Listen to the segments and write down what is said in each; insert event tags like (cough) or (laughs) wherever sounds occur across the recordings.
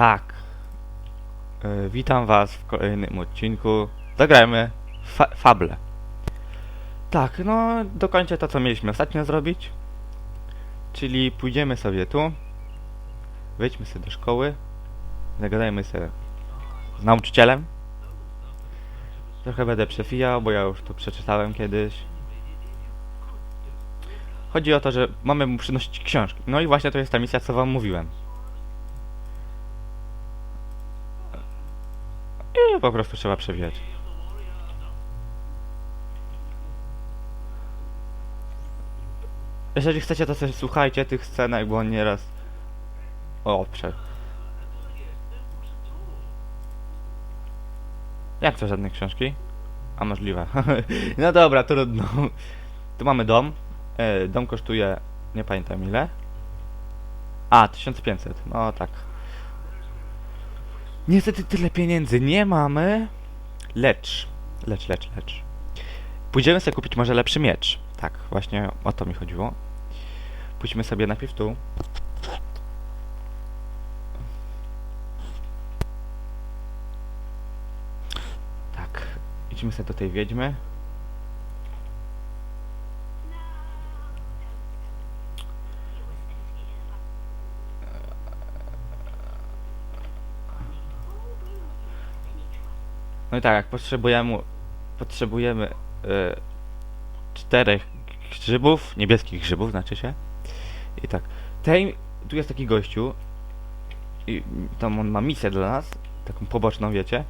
Tak. E, witam was w kolejnym odcinku. Zagrajmy fa Fable. Tak, no dokończę to, co mieliśmy ostatnio zrobić. Czyli pójdziemy sobie tu. Wejdźmy sobie do szkoły. Zagadajmy sobie z nauczycielem. Trochę będę przewijał, bo ja już to przeczytałem kiedyś. Chodzi o to, że mamy mu przynosić książki. No i właśnie to jest ta misja, co wam mówiłem. Po prostu trzeba przewijać. Jeżeli chcecie, to sobie słuchajcie tych scenek, bo nieraz... O, prze... Jak to żadnej książki? A możliwe. (laughs) no dobra, trudno. Tu mamy dom. E, dom kosztuje... Nie pamiętam ile. A, 1500. No tak. Niestety tyle pieniędzy nie mamy. Lecz, lecz, lecz, lecz. Pójdziemy sobie kupić może lepszy miecz. Tak, właśnie o to mi chodziło. Pójdźmy sobie najpierw tu. Tak, idźmy sobie do tej wiedźmy. No i tak, jak potrzebujemy, potrzebujemy y, czterech grzybów, niebieskich grzybów, znaczy się. I tak, tej, tu jest taki gościu i tam on ma misję dla nas, taką poboczną, wiecie,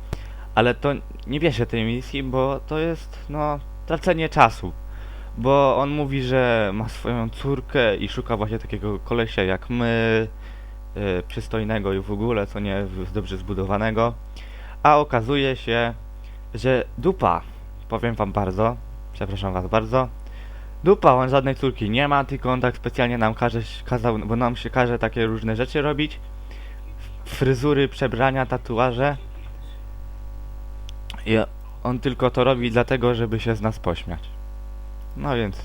ale to nie bierze tej misji, bo to jest, no, tracenie czasu. Bo on mówi, że ma swoją córkę i szuka właśnie takiego kolesia jak my, y, przystojnego i w ogóle, co nie, dobrze zbudowanego. A okazuje się, że dupa, powiem wam bardzo, przepraszam was bardzo, dupa, on żadnej córki nie ma, tylko on tak specjalnie nam każe, kazał, bo nam się każe takie różne rzeczy robić, fryzury, przebrania, tatuaże i on tylko to robi dlatego, żeby się z nas pośmiać. No więc,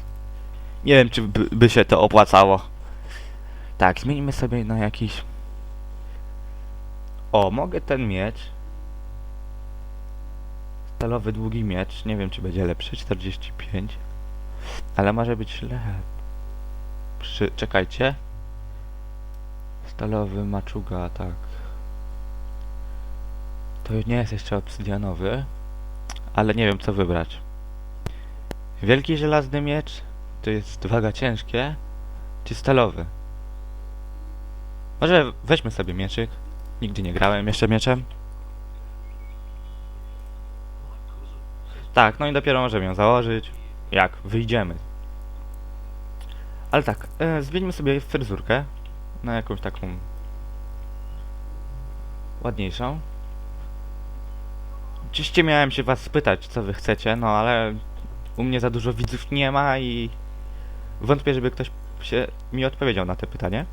nie wiem, czy by, się to opłacało. Tak, zmienimy sobie na jakiś... O, mogę ten miecz Stalowy długi miecz, nie wiem czy będzie lepszy, 45. Ale może być lepszy. Czekajcie. Stalowy maczuga, tak. To nie jest jeszcze obsydianowy, ale nie wiem co wybrać. Wielki żelazny miecz, to jest waga ciężkie, czy stalowy? Może weźmy sobie mieczyk. Nigdy nie grałem jeszcze mieczem. Tak, no i dopiero możemy ją założyć, jak wyjdziemy. Ale tak, e, zmieńmy sobie fryzurkę na jakąś taką ładniejszą. Oczywiście miałem się was spytać, co wy chcecie, no ale u mnie za dużo widzów nie ma i wątpię, żeby ktoś się mi odpowiedział na te pytanie.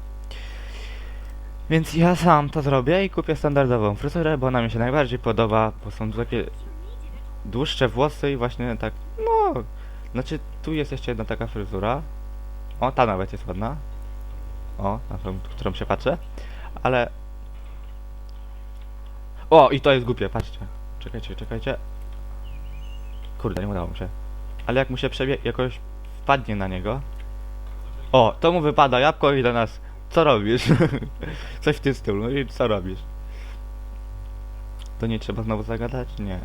Więc ja sam to zrobię i kupię standardową fryzurę, bo ona mi się najbardziej podoba, bo są takie dłuższe włosy i właśnie tak, no, znaczy tu jest jeszcze jedna taka fryzura. O, ta nawet jest ładna. O, na tą, którą się patrzę. Ale... O, i to jest głupie, patrzcie. Czekajcie, czekajcie. Kurde, nie udało mi się. Ale jak mu się przebie... jakoś wpadnie na niego. O, to mu wypada jabłko i do nas. Co robisz? (laughs) Coś w tym stylu. No i co robisz? To nie trzeba znowu zagadać? Nie.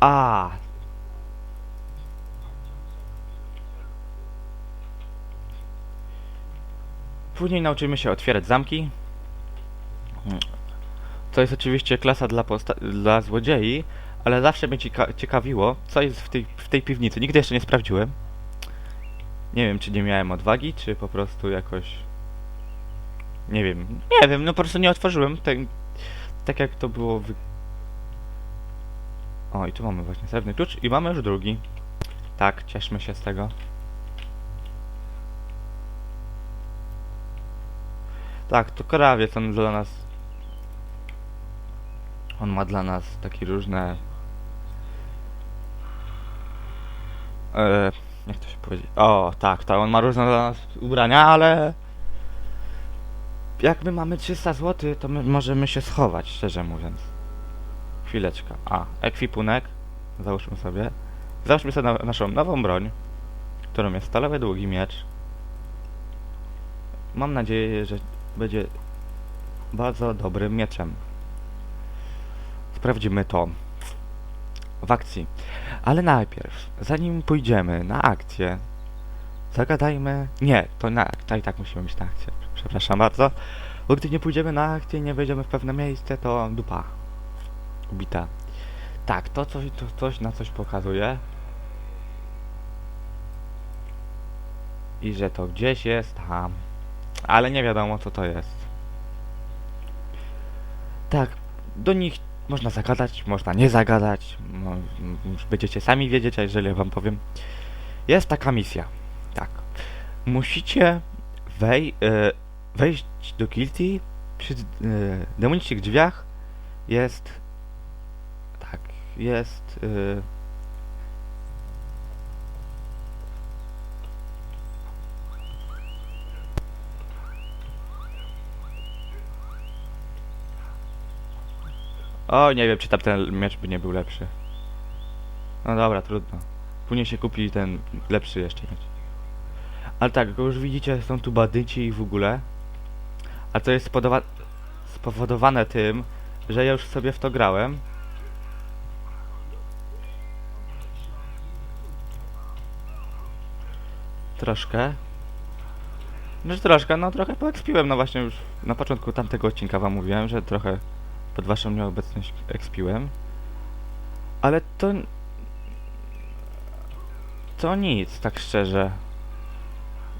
A. Później nauczymy się otwierać zamki. To jest oczywiście klasa dla, dla złodziei, ale zawsze mnie cieka- ciekawiło, co jest w tej, w tej piwnicy. Nigdy jeszcze nie sprawdziłem. Nie wiem, czy nie miałem odwagi, czy po prostu jakoś... Nie wiem. Nie wiem, no po prostu nie otworzyłem. Tak, tak jak to było. O, i tu mamy właśnie srebrny klucz i mamy już drugi. Tak, cieszmy się z tego. Tak, to krawiec, on dla nas... On ma dla nas takie różne... E, jak to się powiedzieć? O, tak, tak, on ma różne dla nas ubrania, ale... jak my mamy 300 zł, to my możemy się schować, szczerze mówiąc. Chwileczkę. A, ekwipunek. Załóżmy sobie. Załóżmy sobie na, naszą nową broń, którą jest stalowy długi miecz. Mam nadzieję, że będzie bardzo dobrym mieczem. Sprawdzimy to w akcji. Ale najpierw, zanim pójdziemy na akcję, zagadajmy... Nie, to, na, to i tak musimy iść na akcję. Przepraszam bardzo. Bo gdy nie pójdziemy na akcję, nie wejdziemy w pewne miejsce, to dupa. Ubita. Tak, to coś, to coś na coś pokazuje. I że to gdzieś jest tam. Ale nie wiadomo co to jest. Tak, do nich można zagadać, można nie zagadać. Będziecie sami wiedzieć, a jeżeli wam powiem. Jest taka misja. Tak. Musicie wej, e, wejść do Guilty przy e, demonicznych drzwiach jest jest e, O, nie wiem, czy tam ten miecz by nie był lepszy. No dobra, trudno. Później się kupi ten lepszy jeszcze miecz. Ale tak, jak już widzicie, są tu badyci i w ogóle. A to jest spowodowane tym, że ja już sobie w to grałem. Troszkę. No że troszkę, no trochę poekspiłem, no właśnie już na początku tamtego odcinka wam mówiłem, że trochę pod waszą nieobecność ekspiłem. Ale to... To nic, tak szczerze.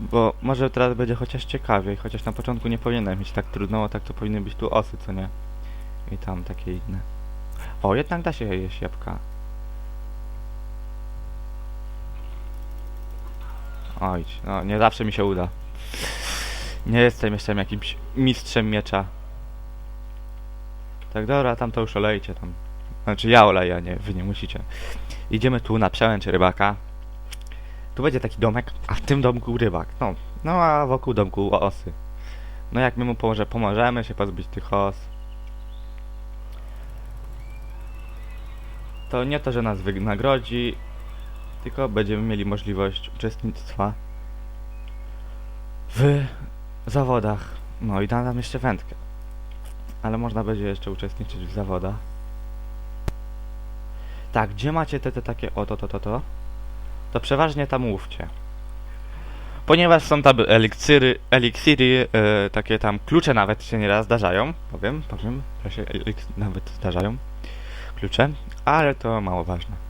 Bo może teraz będzie chociaż ciekawiej, chociaż na początku nie powinienem mieć tak trudno, a tak to powinny być tu osy, co nie? I tam takie inne. O, jednak da się jeść jabłka. Oj, no nie zawsze mi się uda. Nie jestem jeszcze jakimś mistrzem miecza. Tak dobra, tam to już olejcie tam. Znaczy ja oleję, a nie, wy nie musicie. Idziemy tu na przełęcz rybaka. Tu będzie taki domek, a w tym domku rybak. No, no a wokół domku osy. No jak my mu pomoże, pomożemy się pozbyć tych os. To nie to, że nas wynagrodzi, tylko będziemy mieli możliwość uczestnictwa w zawodach. No i da nam jeszcze wędkę. Ale można będzie jeszcze uczestniczyć w zawodach. Tak, gdzie macie te, te takie o to, to, to, to? Przeważnie tam łówcie. Ponieważ są tam eliksiry, eliksiry e, takie tam klucze nawet się nieraz zdarzają. Powiem, powiem, że się nawet zdarzają. Klucze, ale to mało ważne.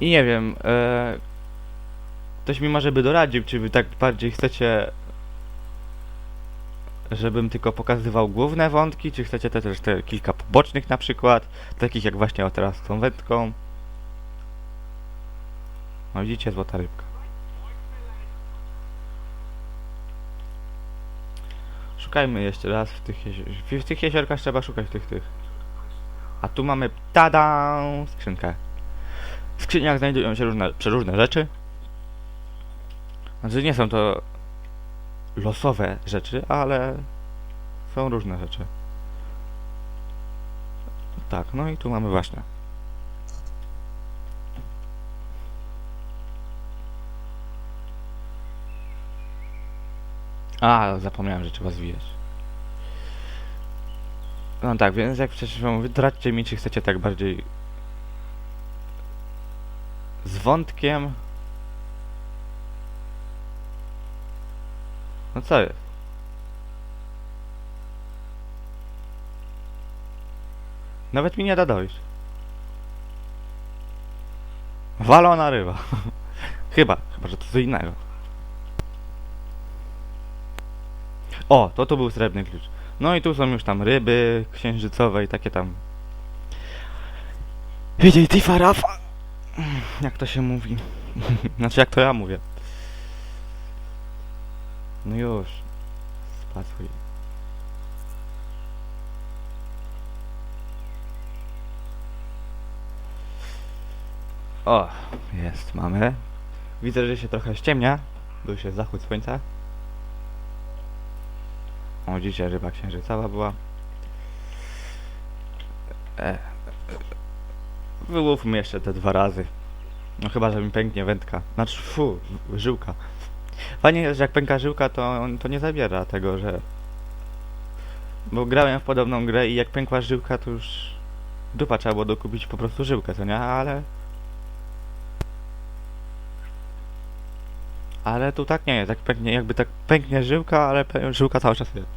I nie wiem, e, ktoś mi może by doradził, czy wy tak bardziej chcecie, żebym tylko pokazywał główne wątki, czy chcecie te, też te kilka pobocznych na przykład, takich jak właśnie o teraz z tą wędką. No widzicie, złota rybka. Szukajmy jeszcze raz w tych, w tych jeziorkach trzeba szukać tych, tych. A tu mamy, tada, skrzynkę. W skrzyniach znajdują się różne, przeróżne rzeczy. Znaczy nie są to losowe rzeczy, ale są różne rzeczy. Tak, no i tu mamy właśnie. A, zapomniałem, że trzeba zwijać. No tak, więc jak wcześniej wam mówię, doradźcie mi, czy chcecie tak bardziej wątkiem. No co jest? Nawet mi nie da dojść. Walona ryba. (laughs) chyba, chyba, że to co innego. O, to tu był srebrny klucz. No i tu są już tam ryby księżycowe i takie tam. Widziej, Tifa Rafa! Jak to się mówi? (laughs) znaczy, jak to ja mówię. No już. Spasuj. O, jest, mamy. Widzę, że się trochę ściemnia, bo już jest zachód słońca. O, dzisiaj ryba księżycowa była. E, wyłówmy jeszcze te dwa razy. No chyba, że mi pęknie wędka. Znaczy, fu, żyłka. Fajnie jest, że jak pęka żyłka, to, to nie zabiera tego, że... Bo grałem w podobną grę i jak pękła żyłka, to już... Dupa trzeba było dokupić po prostu żyłkę, co nie? Ale... Ale tu tak nie jest, jak pęknie, jakby tak pęknie żyłka, ale żyłka cały czas jest.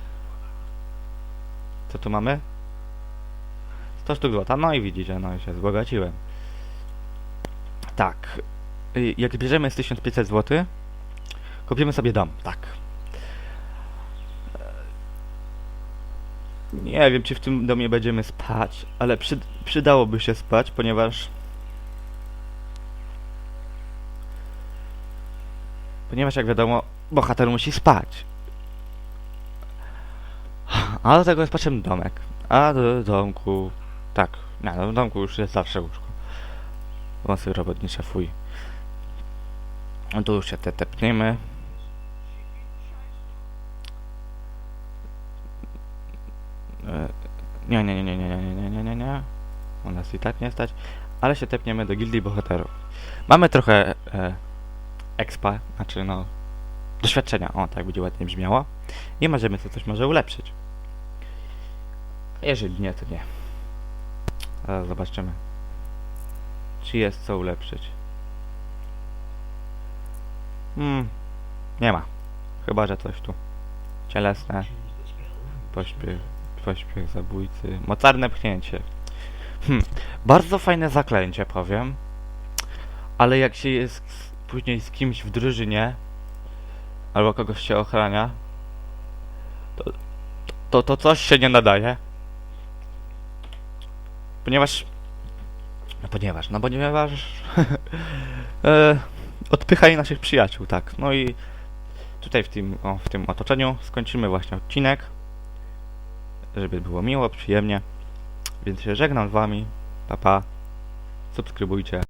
Co tu mamy? 100 sztuk złota, no i widzicie, no i się wzbogaciłem. Tak, y, jak bierzemy z 1500 zł, kupimy sobie dom, tak. Nie wiem, czy w tym domie będziemy spać, ale przy, przydałoby się spać, ponieważ... Ponieważ, jak wiadomo, bohater musi spać. A do tego jest potrzebny domek. A do domku... Tak, nie, no w domku już jest zawsze łóżko. Wąsy robotnicze, fuj. No tu już się te tepniemy. E, Nie, nie, nie, nie, nie, nie, nie, nie, nie, nie. U nas i tak nie stać. Ale się tepniemy do gildii bohaterów. Mamy trochę e, expa, znaczy no doświadczenia, o tak będzie ładnie brzmiało. I możemy sobie coś może ulepszyć. Jeżeli nie, to nie. Zaraz zobaczymy. Czy jest co ulepszyć? Hmm, nie ma. Chyba, że coś tu. Cielesne. Pośpiech, pośpiech zabójcy. Mocarne pchnięcie. Hmm, bardzo fajne zaklęcie, powiem. Ale jak się jest później z kimś w drużynie, albo kogoś się ochrania, to, to, to coś się nie nadaje. Ponieważ... No ponieważ, no (laughs) ponieważ... e, odpychaj naszych przyjaciół, tak. No i tutaj w tym, o, w tym otoczeniu skończymy właśnie odcinek. Żeby było miło, przyjemnie. Więc się żegnam z wami. Pa, pa. Subskrybujcie.